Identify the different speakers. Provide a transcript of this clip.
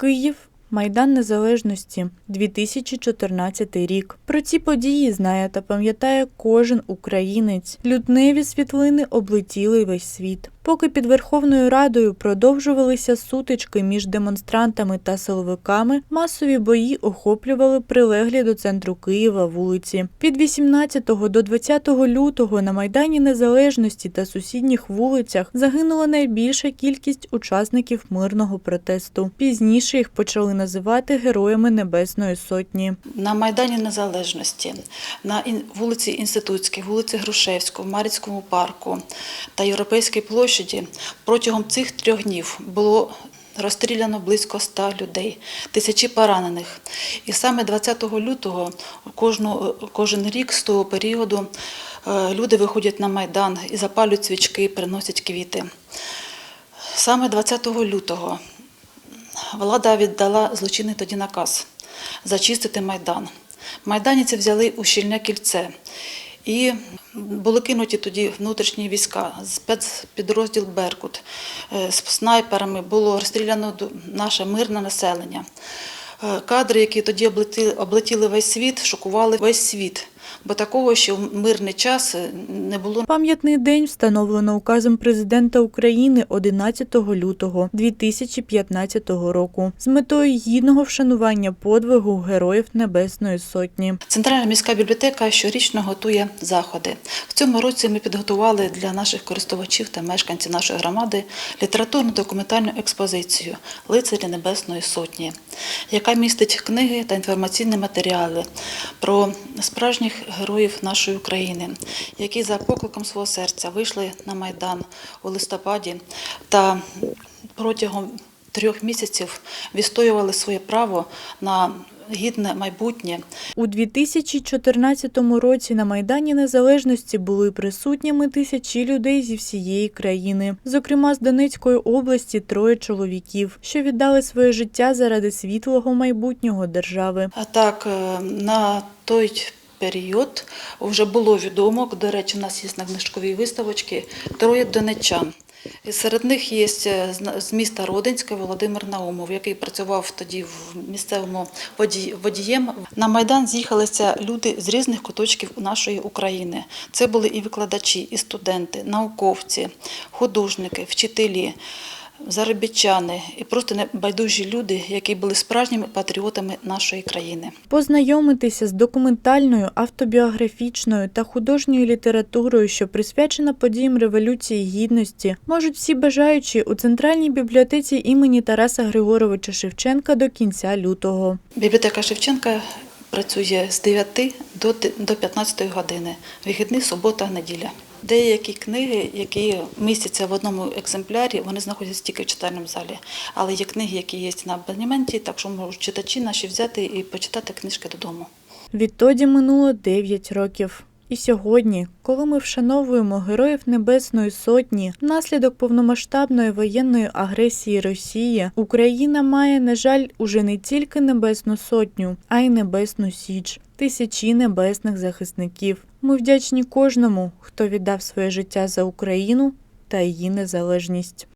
Speaker 1: Київ. Майдан Незалежності 2014 рік. Про ці події знає та пам'ятає кожен українець. Людневі світлини облетіли весь світ. Поки під Верховною Радою продовжувалися сутички між демонстрантами та силовиками, масові бої охоплювали прилеглі до центру Києва вулиці. Від 18 до 20 лютого на Майдані Незалежності та сусідніх вулицях загинула найбільша кількість учасників мирного протесту. Пізніше їх почали називати героями Небесної Сотні.
Speaker 2: На Майдані Незалежності, на вулиці Інститутській, вулиці Грушевського, Мар'їнському парку та Європейській площаді протягом цих трьох днів було розстріляно близько ста людей, тисячі поранених. І саме 20 лютого кожну, кожен рік з того періоду е, люди виходять на Майдан і запалюють свічки, приносять квіти. Саме 20 лютого влада віддала злочинний тоді наказ зачистити Майдан. Майданіці взяли у щільне кільце. І були кинуті тоді внутрішні війська, спецпідрозділ Беркут. Е, З снайперами було розстріляно наше мирне населення. Е, Кадри, які тоді облетіли, облетіли весь світ, шокували весь світ. Бо такого, що в мирний час е, не було
Speaker 1: Пам'ятний день встановлено указом президента України 11 лютого 2015 року з метою гідного вшанування подвигу героїв Небесної Сотні.
Speaker 2: Центральна міська бібліотека щорічно готує заходи. В цьому році ми підготували для наших користувачів та мешканців нашої громади літературну документальну експозицію Лицарі Небесної Сотні, яка містить книги та інформаційні матеріали про справжніх героїв нашої України, які за покликом свого серця вийшли на Майдан у листопаді та протягом трьох місяців відстоювали своє право на гідне майбутнє.
Speaker 1: У 2014 році на Майдані Незалежності були присутніми тисячі людей зі всієї країни, зокрема з Донецької області троє чоловіків, що віддали своє життя заради світлого майбутнього держави.
Speaker 2: А так, е, на той період вже було відомо, до речі, у нас є на книжковій виставочці, троє донеччан. Серед них є е, з- міста Родинське Володимир Наумов, який працював тоді в місцевому воді- водієм. На Майдан з'їхалися люди з різних куточків нашої України. Це були і викладачі, і студенти, науковці, художники, вчителі заробітчани і просто небайдужі люди, які були справжніми патріотами нашої країни.
Speaker 1: Познайомитися з документальною, автобіографічною та художньою літературою, що присвячена подіям Революції Гідності, можуть всі бажаючі у центральній бібліотеці імені Тараса Григоровича Шевченка до кінця лютого.
Speaker 2: Бібліотека Шевченка працює з 9 до ти- 15 години, вихідні, субота, неділя. Деякі книги, які містяться в одному екземплярі, вони знаходяться тільки в читальному залі. Але є книги, які є на абонементі, так що можуть читачі наші взяти і почитати книжки додому.
Speaker 1: Відтоді минуло 9 років. І сьогодні, коли ми вшановуємо героїв Небесної Сотні, внаслідок повномасштабної воєнної агресії Росії, Україна має, на жаль, уже не тільки Небесну Сотню, а й Небесну Січ, тисячі небесних захисників. Ми вдячні кожному, хто віддав своє життя за Україну та її незалежність.